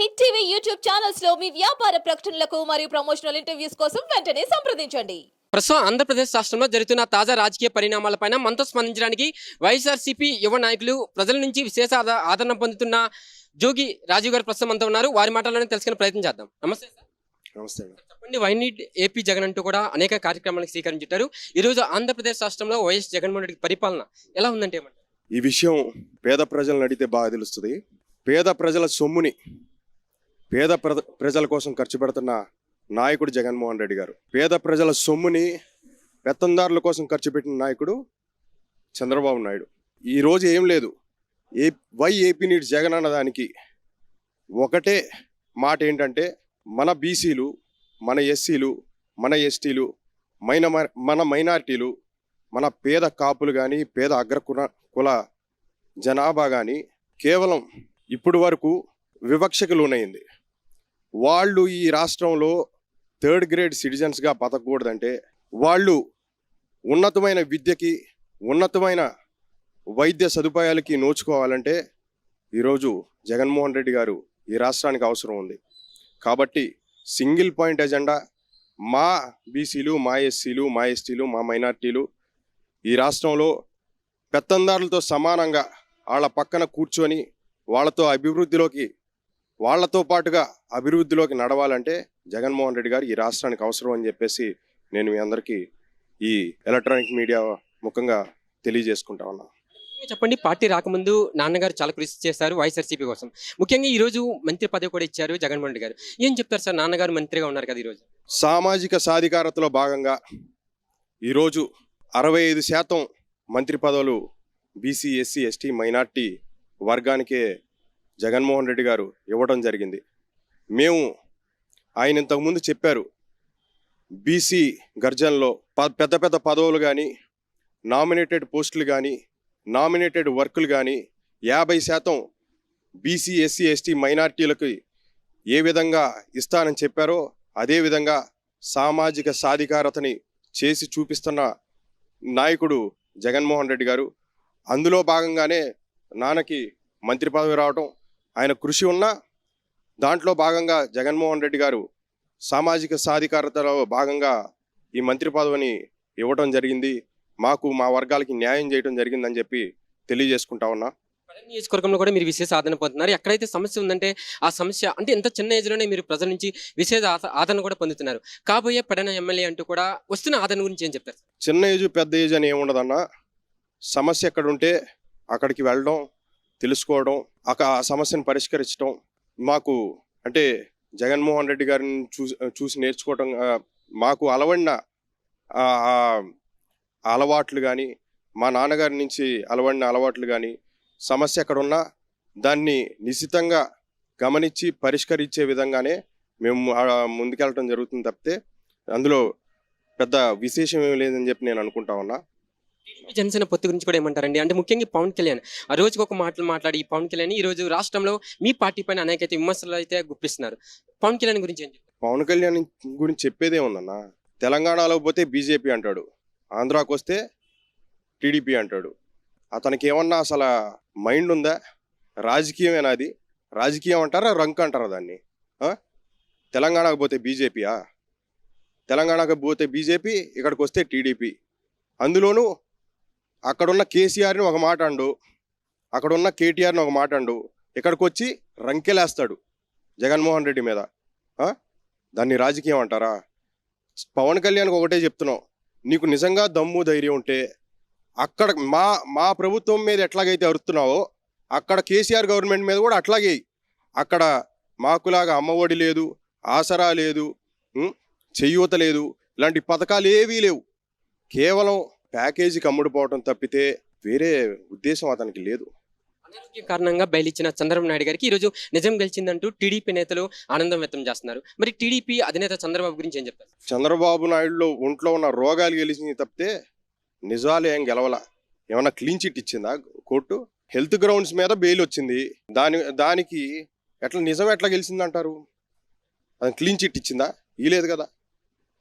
Hit TV YouTube ఛానల్స్లో మీ వ్యాపార ప్రకటనలకు మరియు ప్రమోషనల్ ఇంటర్వ్యూస్ కోసం వెంటనే సంప్రదించండి. ప్రస్తుతం ఆంధ్రప్రదేశ్ రాష్ట్రంలో జరుగుతున్న తాజా రాజకీయ పరిణామాలపైన మనతో స్పందించడానికి వైఎస్ఆర్సీపీ యువ నాయకులు ప్రజల నుంచి విశేష ఆద- ఆదరణ పొందుతున్న జోగి రాజీవ్ గారు ప్రస్తుతం అంతా ఉన్నారు. వారి మాటల్లోనే తెలుసుకునే ప్రయత్నం చేద్దాం. నమస్తే సార్. నమస్తే చెప్పండి వై నీడ్ ఏపీ జగన్ అంటూ కూడా అనేక కార్యక్రమాలకు స్వీకరించారు ఈ రోజు ఆంధ్రప్రదేశ్ రాష్ట్రంలో వైఎస్ జగన్మోహన్ రెడ్డి పరిపాలన ఎలా ఉందంటే ఏమంటారు? ఈ విషయం పేద ప్రజలను అడిగితే బాగా తెలుస్తుంది. పేద ప్రజల సొమ్ముని పేద ప్రజల కోసం ఖర్చు పెడుతున్న నాయకుడు జగన్మోహన్ రెడ్డి గారు. పేద ప్రజల సొమ్ముని పెత్తందారుల కోసం ఖర్చు పెట్టిన నాయకుడు చంద్రబాబు నాయుడు. ఈ రోజు ఏం లేదు. ఏ వై ఏపీ నీడ్స్ జగన్ అన్నదానికి ఒకటే మాట ఏంటంటే మన బీసీలు మన ఎస్సీలు మన ఎస్టీలు మైన మన మైనారిటీలు మన పేద కాపులు కానీ పేద అగ్రకుల కుల జనాభా కానీ కేవలం ఇప్పుడు వరకు వివక్షకు లోనైంది. వాళ్ళు ఈ రాష్ట్రంలో థర్డ్ గ్రేడ్ సిటిజన్స్గా బతకూడదంటే వాళ్ళు ఉన్నతమైన విద్యకి ఉన్నతమైన వైద్య సదుపాయాలకి నోచుకోవాలంటే ఈరోజు జగన్మోహన్ రెడ్డి గారు ఈ రాష్ట్రానికి అవసరం ఉంది. కాబట్టి సింగిల్ పాయింట్ ఎజెండా మా బీసీలు మా ఎస్సీలు మా ఎస్టీలు మా మైనార్టీలు ఈ రాష్ట్రంలో పెత్తందారులతో సమానంగా వాళ్ళ పక్కన కూర్చొని వాళ్ళతో అభివృద్ధిలోకి వాళ్ళతో పాటుగా అభివృద్ధిలోకి నడవాలంటే జగన్మోహన్ రెడ్డి గారు ఈ రాష్ట్రానికి అవసరం అని చెప్పేసి నేను మీ అందరికీ ఈ ఎలక్ట్రానిక్ మీడియా ముఖంగా తెలియజేసుకుంటా ఉన్నా. చెప్పండి పార్టీ రాకముందు నాన్నగారు చాలా కృషి చేశారు వైఎస్ఆర్సీపీ కోసం. ముఖ్యంగా ఈ రోజు మంత్రి పదవి కూడా ఇచ్చారు జగన్మోహన్ రెడ్డి గారు. ఏం చెప్తారు సార్? నాన్నగారు మంత్రిగా ఉన్నారు కదా ఈ రోజు సామాజిక సాధికారతలో భాగంగా ఈరోజు అరవై ఐదు శాతం మంత్రి పదవులు బీసీ ఎస్సీ ఎస్టీ మైనార్టీ వర్గానికే జగన్మోహన్ రెడ్డి గారు ఇవ్వడం జరిగింది. మేము ఆయన ఇంతకుముందు చెప్పారు బీసీ గర్జన్లో ప- పెద్ద పెద్ద పదవులు కానీ నామినేటెడ్ పోస్టులు కానీ నామినేటెడ్ వర్కులు కానీ యాభై శాతం బీసీ ఎస్సీ ఎస్టీ మైనార్టీలకు ఏ విధంగా ఇస్తానని చెప్పారో అదేవిధంగా సామాజిక సాధికారతని చేసి చూపిస్తున్న నాయకుడు జగన్మోహన్ రెడ్డి గారు. అందులో భాగంగానే నాన్నకి మంత్రి పదవి రావటం ఆయన కృషి ఉన్నా దాంట్లో భాగంగా జగన్మోహన్ రెడ్డి గారు సామాజిక సాధికారతలో భాగంగా ఈ మంత్రి పదవిని ఇవ్వటం జరిగింది. మాకు మా వర్గాలకి న్యాయం చేయడం జరిగిందని చెప్పి తెలియజేసుకుంటా ఉన్నా. నియోజకవర్గంలో కూడా మీరు విశేష ఆదరణ పొందుతున్నారు. ఎక్కడైతే సమస్య ఉందంటే ఆ సమస్య అంటే ఇంత చిన్న ఏజ్లోనే మీరు ప్రజల నుంచి విశేష ఆద- ఆదరణ కూడా పొందుతున్నారు. కాబోయే పడన ఎమ్మెల్యే అంటూ కూడా వస్తున్న ఆదరణ గురించి ఏం చెప్తారు? చిన్న ఏజ్ పెద్ద ఏజ్ అని ఏముండదన్నా. సమస్య ఎక్కడ ఉంటే అక్కడికి వెళ్ళడం తెలుసుకోవడం ఆ సమస్యను పరిష్కరించడం మాకు అంటే జగన్మోహన్ రెడ్డి గారిని చూసి చూసి నేర్చుకోవటం మాకు అలవడిన అలవాట్లు కానీ మా నాన్నగారి నుంచి అలవడిన అలవాట్లు కానీ సమస్య ఎక్కడ ఉన్నా దాన్ని నిశితంగా గమనించి పరిష్కరించే విధంగానే మేము ముందుకెళ్ళటం జరుగుతుంది తప్పితే అందులో పెద్ద విశేషం ఏమి లేదని చెప్పి నేను అనుకుంటా ఉన్నా. టీడీపీ జనసేన పొత్తు గురించి కూడా ఏమంటారండి? అంటే ముఖ్యంగా పవన్ కళ్యాణ్. ఆ రోజుకి ఒక మాటలు మాట్లాడి ఈ పవన్ కళ్యాణ్ ఈ రోజు రాష్ట్రంలో మీ పార్టీ పైన అనేక అయితే విమర్శలు అయితే గుప్పిస్తున్నారు. పవన్ కళ్యాణ్ గురించి ఏం పవన్ కళ్యాణ్ గురించి చెప్పేదే ఉందన్న. తెలంగాణలో పోతే బీజేపీ అంటాడు. ఆంధ్రాకి వస్తే టీడీపీ అంటాడు. అతనికి ఏమన్నా అసలు మైండ్ ఉందా? రాజకీయమేనా అది? రాజకీయం అంటారా రంక్ అంటారా దాన్ని? తెలంగాణకు పోతే బీజేపీయా? తెలంగాణకు పోతే బీజేపీ ఇక్కడికి వస్తే టీడీపీ. అందులోనూ అక్కడున్న కేసీఆర్ని ఒక మాట అండు. అక్కడున్న కేటీఆర్ని ఒక మాట అండు. ఇక్కడికి వచ్చి రంకెలేస్తాడు జగన్మోహన్ రెడ్డి మీద. దాన్ని రాజకీయం అంటారా? పవన్ కళ్యాణ్కి ఒకటే చెప్తున్నాం. నీకు నిజంగా దమ్ము ధైర్యం ఉంటే అక్కడ మా మా ప్రభుత్వం మీద ఎట్లాగైతే అరుస్తున్నావో అక్కడ కేసీఆర్ గవర్నమెంట్ మీద కూడా అట్లాగే అక్కడ మాకులాగా అమ్మఒడి లేదు ఆసరా లేదు చేయూత చెయ్యూత లేదు ఇలాంటి పథకాలు ఏవీ లేవు. కేవలం ప్యాకేజీకి అమ్ముడుపోవటం తప్పితే వేరే ఉద్దేశం అతనికి లేదు. అనారోగ్య కారణంగా బయలుచ్చిన చంద్రబాబు నాయుడు గారికి ఈ రోజు నిజం గెలిచిందంటూ టీడీపీ నేతలు ఆనందం వ్యక్తం చేస్తున్నారు. మరి టీడీపీ అధినేత చంద్రబాబు గురించి ఏం చెప్తారు? చంద్రబాబు నాయుడులో ఒంట్లో ఉన్న రోగాలు గెలిచింది తప్పితే నిజాలు ఏం గెలవల. ఏమన్నా క్లీన్ చిట్ ఇచ్చిందా కోర్టు? హెల్త్ గ్రౌండ్స్ మీద బెయిల్ వచ్చింది. దాని దానికి ఎట్లా నిజం ఎట్లా గెలిచింది అంటారు అది క్లీన్ చిట్ ఇచ్చిందా? ఇలేదు కదా.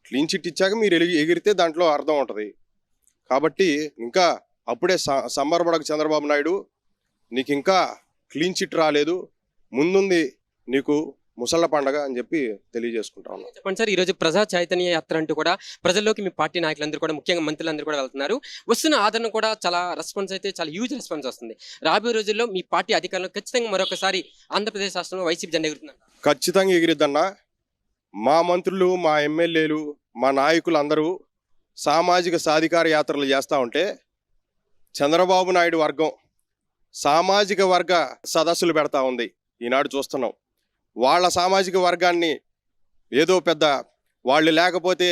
క్లీన్ చిట్ ఇచ్చాక మీరు ఎగిరితే దాంట్లో అర్థం ఉంటుంది. కాబట్టి ఇంకా అప్పుడే సంబరపడక చంద్రబాబు నాయుడు నీకు ఇంకా క్లీన్ చిట్ రాలేదు. ముందుంది నీకు ముసళ్ళ పండగ అని చెప్పి తెలియజేసుకుంటా ఉన్నాను చెప్పండి సార్ ఈ రోజు ప్రజా చైతన్య యాత్ర అంటూ కూడా ప్రజల్లోకి మీ పార్టీ నాయకులందరూ కూడా ముఖ్యంగా మంత్రులందరూ కూడా వెళ్తున్నారు. వస్తున్న ఆదరణ కూడా చాలా రెస్పాన్స్ అయితే చాలా హ్యూజ్ రెస్పాన్స్ వస్తుంది. రాబోయే రోజుల్లో మీ పార్టీ అధికారంలో ఖచ్చితంగా మరొకసారి ఆంధ్రప్రదేశ్ రాష్ట్రంలో వైసీపీ జెండా ఎగురుతున్నారు ఖచ్చితంగా ఎగిరిద్దన్న. మా మంత్రులు మా ఎమ్మెల్యేలు మా నాయకులు అందరూ సామాజిక సాధికార యాత్రలు చేస్తూ ఉంటే చంద్రబాబు నాయుడు వర్గం సామాజిక వర్గ సదస్సులు పెడతా ఉంది. ఈనాడు చూస్తున్నాం. వాళ్ళ సామాజిక వర్గాన్ని ఏదో పెద్ద వాళ్ళు లేకపోతే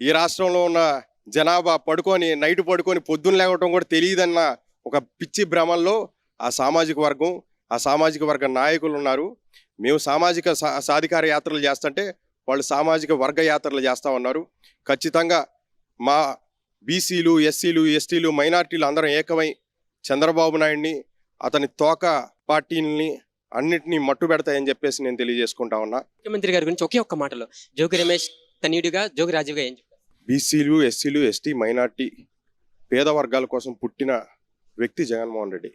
ఈ రాష్ట్రంలో ఉన్న జనాభా పడుకొని నైట్ పడుకొని పొద్దున్న లేవటం కూడా తెలియదన్న ఒక పిచ్చి భ్రమంలో ఆ సామాజిక వర్గం ఆ సామాజిక వర్గ నాయకులు ఉన్నారు. మేము సామాజిక సా సాధికార యాత్రలు చేస్తుంటే వాళ్ళు సామాజిక వర్గ యాత్రలు చేస్తూ ఉన్నారు. ఖచ్చితంగా మా బీసీలు ఎస్సీలు ఎస్టీలు మైనార్టీలు అందరం ఏకమై చంద్రబాబు నాయుడిని అతని తోక పార్టీని అన్నిటినీ మట్టు పెడతాయని చెప్పేసి నేను తెలియజేసుకుంటా ఉన్నా. ముఖ్యమంత్రి గారి గురించి ఒకే ఒక్క మాటలో జోగి రమేష్ తనయుడిగా జోగి రాజీవ్గా ఏం చెప్తారు బీసీలు ఎస్సీలు ఎస్టీ మైనార్టీ పేద వర్గాల కోసం పుట్టిన వ్యక్తి జగన్మోహన్ రెడ్డి.